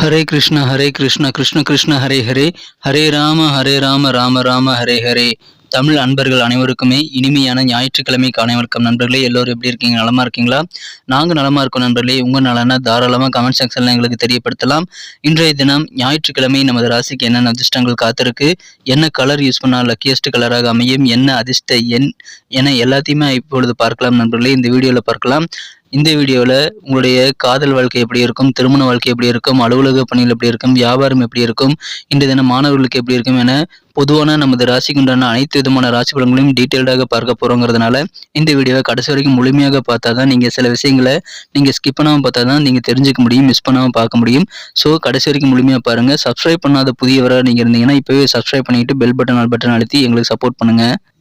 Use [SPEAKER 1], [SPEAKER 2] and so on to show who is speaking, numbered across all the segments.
[SPEAKER 1] ஹரே கிருஷ்ண ஹரே கிருஷ்ண கிருஷ்ண கிருஷ்ண ஹரே ஹரே. ஹரே ராம ஹரே ராம ராம ராம ஹரே ஹரே. தமிழ் அன்பர்கள் அனைவருக்குமே இனிமையான ஞாயிற்றுக்கிழமை காண வணக்கம் நண்பர்களே. எல்லோரும் எப்படி இருக்கீங்க? நலமா இருக்கீங்களா? நாங்கள் நலமா இருக்கோம் நண்பர்களே. உங்கள் நலனா தாராளமாக கமெண்ட் செக்ஷனில் எங்களுக்கு தெரியப்படுத்தலாம். இன்றைய தினம் ஞாயிற்றுக்கிழமை நமது ராசிக்கு என்னென்ன அதிர்ஷ்டங்கள் காத்திருக்கு? என்ன கலர் யூஸ் பண்ணால் லக்கியஸ்ட் கலராக அமையும்? என்ன அதிர்ஷ்ட எண் என எல்லாத்தையுமே இப்பொழுது பார்க்கலாம் நண்பர்களே. இந்த வீடியோவில் பார்க்கலாம். இந்த வீடியோவில் உங்களுடைய காதல் வாழ்க்கை எப்படி இருக்கும் திருமண வாழ்க்கை எப்படி இருக்கும் அலுவலக பணிகள் எப்படி இருக்கும் வியாபாரம் எப்படி இருக்கும் இன்றைய தினம் மாணவர்களுக்கு எப்படி இருக்கும் என பொதுவான நமது ராசிக்கு உண்டான அனைத்து விதமான ராசி பலன்களையும் டீட்டெயில்டாக பார்க்க போகிறோங்கிறதுனால இந்த வீடியோவை கடைசி வரைக்கும் முழுமையாக பார்த்தா தான் நீங்கள் சில விஷயங்களை நீங்கள் ஸ்கிப் பண்ணாமல் பார்த்தா தான் நீங்கள் தெரிஞ்சுக்க முடியும் மிஸ் பண்ணாமல் பார்க்க முடியும். ஸோ கடைசி வரைக்கும் முழுமையாக பாருங்கள் சப்ஸ்கிரைப் பண்ணாத புதியவராக நீங்கள் இருந்தீங்கன்னா இப்போவே சப்ஸ்கிரைப் பண்ணிட்டு பெல் பட்டன் ஆல் பட்டன் அழுத்தி எங்களுக்கு சப்போர்ட் பண்ணுங்கள்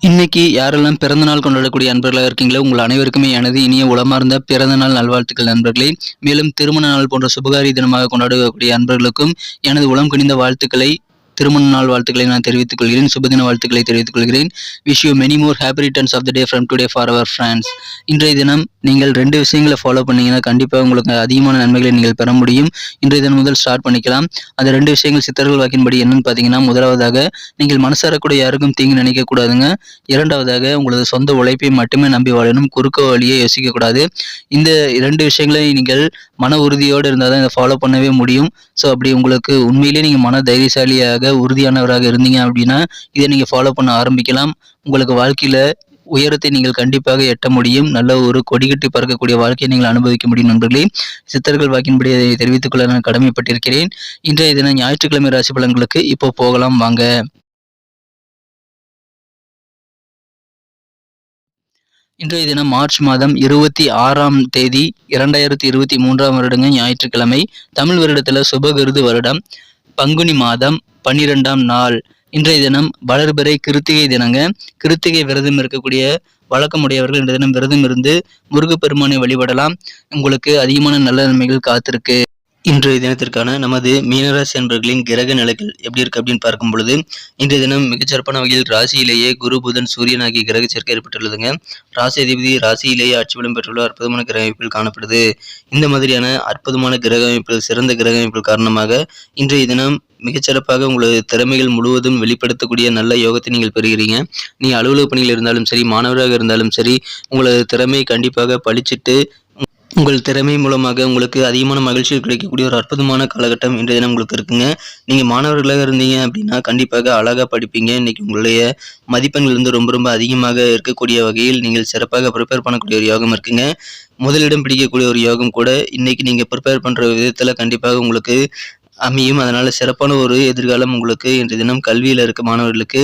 [SPEAKER 1] இன்னைக்கு யாரெல்லாம் பிறந்த நாள் கொண்டாடக்கூடிய நண்பர்களாக இருக்கீங்களோ உங்கள் அனைவருக்குமே எனது இனிய உளமார்ந்த பிறந்த நாள் நல்வாழ்த்துக்கள் நண்பர்களே. மேலும் திருமண நாள் போன்ற சுபகாரி தினமாக கொண்டாடக்கூடிய அன்பர்களுக்கும் எனது உளம் கணிந்த வாழ்த்துக்களை திருமண நாள் வாழ்த்துக்களை நான் தெரிவித்துக் கொள்கிறேன். சுபதின வாழ்த்துக்களை தெரிவித்துக் கொள்கிறேன். Wish you many more happy returns of the day from today for our friends இன்றைய தினம் நீங்கள் ரெண்டு விஷயங்களை ஃபாலோ பண்ணீங்கன்னா கண்டிப்பாக உங்களுக்கு அதிகமான நன்மைகளை நீங்கள் பெற முடியும். இன்றைய தினம் முதல் ஸ்டார்ட் பண்ணிக்கலாம். அந்த ரெண்டு விஷயங்கள் சித்தர்கள் வாக்கின்படி என்னன்னு பார்த்தீங்கன்னா முதலாவதாக நீங்கள் மனசாரக்கூடிய யாருக்கும் தீங்கு நினைக்கக்கூடாதுங்க. இரண்டாவதாக உங்களது சொந்த உழைப்பை மட்டுமே நம்பி வாழணும். குறுக்க வழியை யோசிக்கக்கூடாது. இந்த இரண்டு விஷயங்களை நீங்கள் மன உறுதியோடு இருந்தால் தான் இதை ஃபாலோ பண்ணவே முடியும். ஸோ அப்படி உங்களுக்கு உண்மையிலேயே நீங்கள் மன தைரியசாலியாக உறுதியானவராக இருந்தீங்க அப்படின்னா இதை நீங்கள் ஃபாலோ பண்ண ஆரம்பிக்கலாம். உங்களுக்கு வாழ்க்கையில் உயரத்தை நீங்கள் கண்டிப்பாக எட்ட முடியும். நல்ல ஒரு கொடிகட்டி பறக்கக்கூடிய வாழ்க்கையை நீங்கள் அனுபவிக்க முடியும் நண்பர்களே. சித்தர்கள் வாக்கின்படி அதை தெரிவித்துக் கொள்ள நான் கடமைப்பட்டிருக்கிறேன். இன்றைய தினம் ஞாயிற்றுக்கிழமை ராசி பலன்களுக்கு இப்போ போகலாம் வாங்க. இன்றைய தினம் மார்ச் மாதம் இருபத்தி ஆறாம் தேதி இரண்டாயிரத்தி இருபத்தி மூன்றாம் வருடங்க ஞாயிற்றுக்கிழமை. தமிழ் வருடத்தில் சுபகிருது வருடம். பங்குனி மாதம். பன்னிரெண்டாம் நாள். இன்றைய தினம் வளர்பிறை கிருத்திகை தினங்க. கிருத்திகை விரதம் இருக்கக்கூடிய வழக்கமுடையவர்கள் இன்றைய தினம் விரதம் இருந்து முருகப்பெருமானை வழிபடலாம். உங்களுக்கு அதிகமான நல்ல நன்மைகள் காத்திருக்கு. இன்றைய தினத்திற்கான நமது மீனராசி என்பர்களின் கிரக நிலைகள் எப்படி இருக்கு அப்படின்னு பார்க்கும் பொழுது இன்றைய தினம் மிகச்சிறப்பான வகையில் ராசியிலேயே குரு புதன் சூரியன் ஆகிய கிரக சேர்க்கை ஏற்பட்டுள்ளதுங்க. ராசி அதிபதி ராசியிலேயே ஆட்சி பலம் பெற்றுள்ள அற்புதமான கிரக அமைப்பில் காணப்படுது. இந்த மாதிரியான அற்புதமான கிரக அமைப்புகள் சிறந்த கிரக அமைப்புகள் காரணமாக இன்றைய தினம் மிகச்சிறப்பாக உங்களது திறமைகள் முழுவதும் வெளிப்படுத்தக்கூடிய நல்ல யோகத்தை நீங்கள் பெறுகிறீங்க. நீ அலுவலக பணியில் இருந்தாலும் சரி மாணவராக இருந்தாலும் சரி உங்களது திறமை கண்டிப்பாக பழிச்சிட்டு உங்கள் திறமை மூலமாக உங்களுக்கு அதிகமான மகிழ்ச்சிகள் கிடைக்கக்கூடிய ஒரு அற்புதமான காலகட்டம் இன்றைய தினம் உங்களுக்கு இருக்குங்க. நீங்கள் மாணவர்களாக இருந்தீங்க அப்படின்னா கண்டிப்பாக அழகாக படிப்பீங்க. இன்றைக்கி உங்களுடைய மதிப்பெண்கள் வந்து ரொம்ப ரொம்ப அதிகமாக இருக்கக்கூடிய வகையில் நீங்கள் சிறப்பாக ப்ரிப்பேர் பண்ணக்கூடிய ஒரு யோகம் இருக்குங்க. முதலிடம் பிடிக்கக்கூடிய ஒரு யோகம் கூட இன்றைக்கி நீங்கள் ப்ரிப்பேர் பண்ணுற விதத்தில் கண்டிப்பாக உங்களுக்கு அமையும். அதனால் சிறப்பான ஒரு எதிர்காலம் உங்களுக்கு இன்றைய தினம் கல்வியில் இருக்க மாணவர்களுக்கு.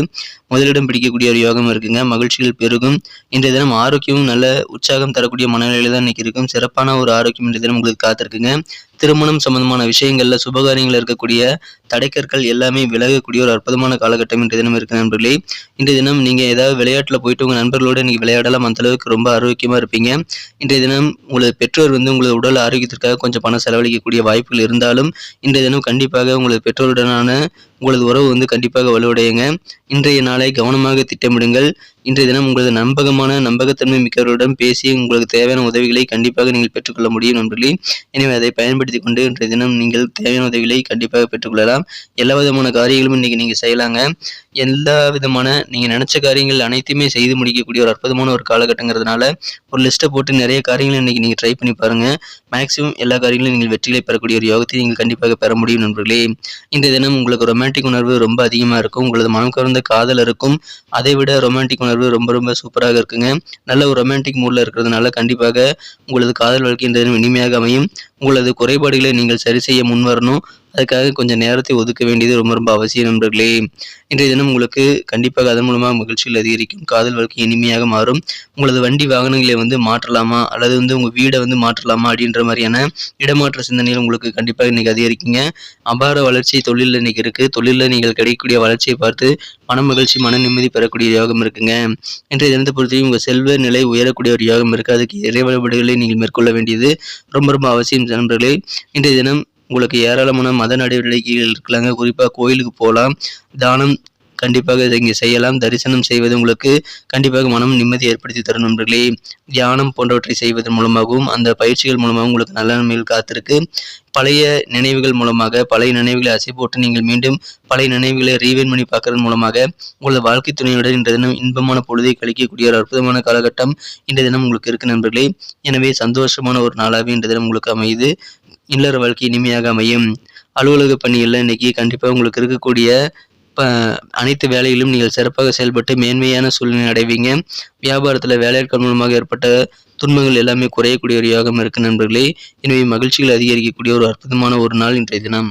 [SPEAKER 1] முதலிடம் பிடிக்கக்கூடிய ஒரு யோகம் இருக்குங்க. மகிழ்ச்சிகள் பெருகும். இன்றைய தினம் ஆரோக்கியமும் நல்ல உற்சாகம் தரக்கூடிய மனநிலையில தான் இன்னைக்கு இருக்கும். சிறப்பான ஒரு ஆரோக்கியம் இன்றைய தினம் உங்களுக்கு காத்திருக்குங்க. திருமணம் சம்பந்தமான விஷயங்கள்ல சுபகாரியங்கள் இருக்கக்கூடிய தடைக்கற்கள் எல்லாமே விலகக்கூடிய ஒரு அற்புதமான காலகட்டம் இன்றைய தினம் இருக்கு நண்பர்களே. இன்றைய தினம் நீங்க ஏதாவது விளையாட்டுல போயிட்டு உங்க நண்பர்களோட இன்னைக்கு விளையாடலாம். அந்த அளவுக்கு ரொம்ப ஆரோக்கியமா இருப்பீங்க. இன்றைய தினம் உங்களது பெற்றோர் வந்து உங்களது உடல் ஆரோக்கியத்திற்காக கொஞ்சம் பணம் செலவழிக்கக்கூடிய வாய்ப்புகள் இருந்தாலும் இன்றைய தினம் கண்டிப்பாக உங்களது பெற்றோருடனான உங்களது உறவு வந்து கண்டிப்பாக வலுவடையுங்க. இன்றைய நாளை கவனமாக திட்டமிடுங்கள். இன்றைய தினம் உங்களது நம்பகமான நம்பகத்தன்மை மிக்கவர்களிடம் பேசி உங்களுக்கு தேவையான உதவிகளை கண்டிப்பாக நீங்கள் பெற்றுக்கொள்ள முடியும் நண்பர்களே. எனவே அதை பயன்படுத்தி கொண்டு இன்றைய தினம் நீங்கள் தேவையான உதவிகளை கண்டிப்பாக பெற்றுக்கொள்ளலாம். எல்லா விதமான காரியங்களும் இன்றைக்கி நீங்கள் செய்யலாங்க. எல்லா விதமான நீங்கள் நினச்ச காரியங்கள் அனைத்துமே செய்து முடிக்கக்கூடிய ஒரு அற்புதமான ஒரு காலகட்டங்கிறதுனால ஒரு லிஸ்ட்டை போட்டு நிறைய காரியங்களை இன்றைக்கி நீங்கள் ட்ரை பண்ணி பாருங்கள் மேக்ஸிமம் எல்லா காரியங்களும் நீங்கள் வெற்றிகளை பெறக்கூடிய ஒரு யோகத்தை நீங்கள் கண்டிப்பாக பெற முடியும் நண்பர்களே. இந்த தினம் உங்களுக்கு ரொமான்டிக் உணர்வு ரொம்ப அதிகமாக இருக்கும். உங்களது மனம் கவர்ந்த காதல் இருக்கும். அதை விட ரொமான்டிக் உணர்வு உணர்வு ரொம்ப ரொம்ப சூப்பராக இருக்குங்க. நல்ல ஒரு ரொமான்டிக் மூடில் இருக்கிறதுனால கண்டிப்பாக உங்களது காதல் வாழ்க்கை இந்த இனிமையாக அமையும். உங்களது குறைபாடுகளை நீங்கள் சரி செய்ய முன் வரணும் அதுக்காக கொஞ்சம் நேரத்தை ஒதுக்க வேண்டியது ரொம்ப ரொம்ப அவசியம் நண்பர்களே. இன்றைய தினம் உங்களுக்கு கண்டிப்பாக அதன் மூலமாக மகிழ்ச்சிகள் அதிகரிக்கும். காதல் வாழ்க்கை இனிமையாக மாறும். உங்களது வண்டி வாகனங்களை வந்து மாற்றலாமா? அல்லது வந்து உங்கள் வீடை வந்து மாற்றலாமா? அப்படின்ற மாதிரியான இடமாற்ற சிந்தனைகள் உங்களுக்கு கண்டிப்பாக இன்னைக்கு அதிகரிக்குங்க. அபார வளர்ச்சி தொழிலில் இன்னைக்கு இருக்குது தொழிலில் நீங்கள் கிடைக்கக்கூடிய வளர்ச்சியை பார்த்து மன மகிழ்ச்சி மன நிம்மதி பெறக்கூடிய யோகம் இருக்குங்க. இன்றைய தினத்தை பொறுத்தவரைக்கும் உங்கள் செல்வ நிலை உயரக்கூடிய ஒரு யோகம் இருக்குது அதுக்கு இறை வழிபாடுகளை நீங்கள் மேற்கொள்ள வேண்டியது ரொம்ப ரொம்ப அவசியம் நண்பர்களே. இன்றைய தினம் உங்களுக்கு ஏராளமான மத நடவடிக்கைகள் இருக்கலாங்க. குறிப்பாக கோயிலுக்கு போகலாம் தானம் கண்டிப்பாக இதை இங்கே செய்யலாம். தரிசனம் செய்வது உங்களுக்கு கண்டிப்பாக மனம் நிம்மதி ஏற்படுத்தி தரும் நண்பர்களே. தியானம் போன்றவற்றை செய்வதன் மூலமாகவும் அந்த பயிற்சிகள் மூலமாகவும் உங்களுக்கு நல்ல நன்மைகள் காத்திருக்கு. பழைய நினைவுகள் மூலமாக பழைய நினைவுகளை அசை போட்டு நீங்கள் மீண்டும் பழைய நினைவுகளை ரீவைன் பண்ணி பார்க்கறதன் மூலமாக உங்களது வாழ்க்கை துணையுடன் இன்றைய தினம் இன்பமான பொழுதை கழிக்கக்கூடிய ஒரு அற்புதமான காலகட்டம் இன்றைய தினம் உங்களுக்கு இருக்கு நண்பர்களே. எனவே சந்தோஷமான ஒரு நாளாகவே இன்றைய தினம் உங்களுக்கு அமையுது. இல்லற வாழ்க்கை இனிமையாக அமையும் அலுவலக பணிகளில் இன்னைக்கு கண்டிப்பாக உங்களுக்கு இருக்கக்கூடிய அனைத்து வேலையிலும் நீங்கள் சிறப்பாக செயல்பட்டு மேன்மையான சூழ்நிலை அடைவீங்க. வியாபாரத்தில் வேலையாட்கள் மூலமாக ஏற்பட்ட துன்பங்கள் எல்லாமே குறையக்கூடிய ஒரு யோகம் இருக்கு நண்பர்களே. எனவே மகிழ்ச்சிகள் அதிகரிக்கக்கூடிய ஒரு அற்புதமான ஒரு நாள் இன்றைய தினம்.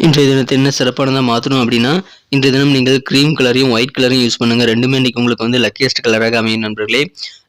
[SPEAKER 1] இன்றைய தினத்தை என்ன சிறப்பானதாக மாற்றணும் அப்படின்னா இன்றைய தினம் நீங்கள் க்ரீம் கலரையும் ஒயிட் கலரையும் யூஸ் பண்ணுங்கள் ரெண்டுமே இன்றைக்கி உங்களுக்கு வந்து லக்கியஸ்ட் கலராக அமையும் நண்பர்களே.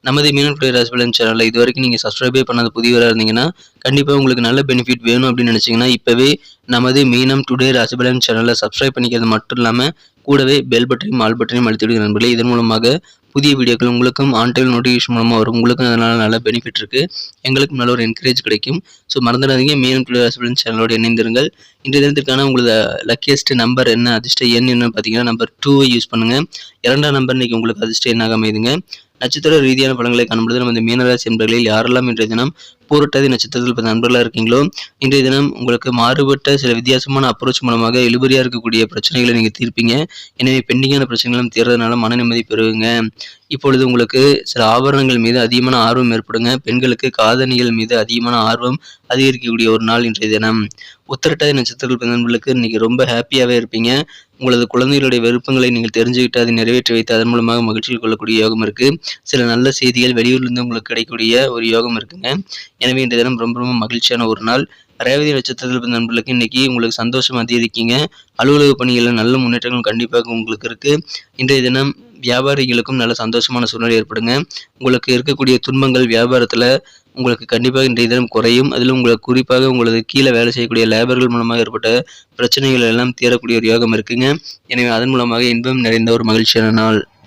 [SPEAKER 1] நமது மீனன் பிளே ராசிபலன் சேனலில் இது வரைக்கும் நீங்கள் சப்ஸ்கிரைபே பண்ணாத புதியவராக இருந்தீங்கன்னா கண்டிப்பாக உங்களுக்கு நல்ல பெனிஃபிட் வேணும் அப்படின்னு நினச்சிங்கன்னா இப்போவே நமது மீனம் டுடே ராசிபலன் சேனலில் சப்ஸ்கிரைப் பண்ணிக்கிறது மட்டும் இல்லாமல் கூடவே பெல் பட்டனையும் ஆல் பட்டனையும் அழுத்திவிடுங்க நண்பர்களே. இதன் மூலமாக புதிய வீடியோக்கள் உங்களுக்கும் ஆன் நோட்டிஃபிகேஷன் மூலமாக வரும். உங்களுக்கும் அதனால் நல்ல பெனிஃபிட் இருக்குது எங்களுக்கும் நல்ல ஒரு என்கரேஜ் கிடைக்கும். ஸோ மறந்துடாதீங்க. மேலும் டுடே ராசிபலன் சேனலோடு இணைந்திருங்கள். இன்றைய தினத்திற்கான உங்களது லக்கியஸ்ட் நம்பர் என்ன அதிர்ஷ்ட எண் என்னன்னு பார்த்தீங்கன்னா நம்பர் டூவை யூஸ் பண்ணுங்கள் இரண்டாம் நம்பர் இன்றைக்கி உங்களுக்கு அதிர்ஷ்ட எண்ணாக அமைதுங்க. நட்சத்திர ரீதியான படங்களை காணும்பொழுது நமது மீனராசி என்பர்களில் யாரெல்லாம் இன்றைய தினம் பூரட்டாதி நட்சத்திரத்தில் இப்போ நண்பர்களாக இருக்கீங்களோ இன்றைய தினம் உங்களுக்கு மாறுபட்ட சில வித்தியாசமான அப்ரோச் மூலமாக இழுபறியாக இருக்கக்கூடிய பிரச்சனைகளை நீங்கள் தீர்ப்பீங்க. எனவே பெண்டிங்கான பிரச்சனைகளும் தீர்றதுனால மன நிம்மதி பெறுவீங்க இப்பொழுது உங்களுக்கு சில ஆபரணங்கள் மீது அதிகமான ஆர்வம் ஏற்படுங்க. பெண்களுக்கு காதணிகள் மீது அதிகமான ஆர்வம் அதிகரிக்கக்கூடிய ஒரு நாள் இன்றைய தினம். உத்தரட்டாதி நட்சத்திரங்கள் நண்பர்களுக்கு இன்னைக்கு ரொம்ப ஹாப்பியாகவே இருப்பீங்க. உங்களது குழந்தைகளுடைய விருப்பங்களை நீங்கள் தெரிஞ்சுக்கிட்டு அதை நிறைவேற்றி வைத்து அதன் மூலமாக மகிழ்ச்சியில் கொள்ளக்கூடிய யோகம் இருக்குது சில நல்ல செய்திகள் வெளியூர்லேருந்து உங்களுக்கு கிடைக்கக்கூடிய ஒரு யோகம் இருக்குங்க. எனவே இந்த தினம் ரொம்ப ரொம்ப மகிழ்ச்சியான ஒரு நாள். ரேவதி நட்சத்திரத்தில் நண்பர்களுக்கு இன்னைக்கு உங்களுக்கு சந்தோஷம் அதிகரிக்கீங்க அலுவலக பணிகளில் நல்ல முன்னேற்றங்கள் கண்டிப்பாக உங்களுக்கு இருக்கு. இன்றைய தினம் வியாபாரிகளுக்கும் நல்ல சந்தோஷமான சூழ்நிலை ஏற்படுங்க. உங்களுக்கு இருக்கக்கூடிய துன்பங்கள் வியாபாரத்தில் உங்களுக்கு கண்டிப்பாக இன்றைய தினம் குறையும். அதில் உங்களுக்கு குறிப்பாக உங்களது கீழே வேலை செய்யக்கூடிய லேபர்கள் மூலமாக ஏற்பட்ட பிரச்சனைகள் எல்லாம் தீரக்கூடிய ஒரு யோகம் இருக்குங்க. எனவே அதன் மூலமாக இன்பம் நிறைந்த ஒரு மகிழ்ச்சியான நாள்.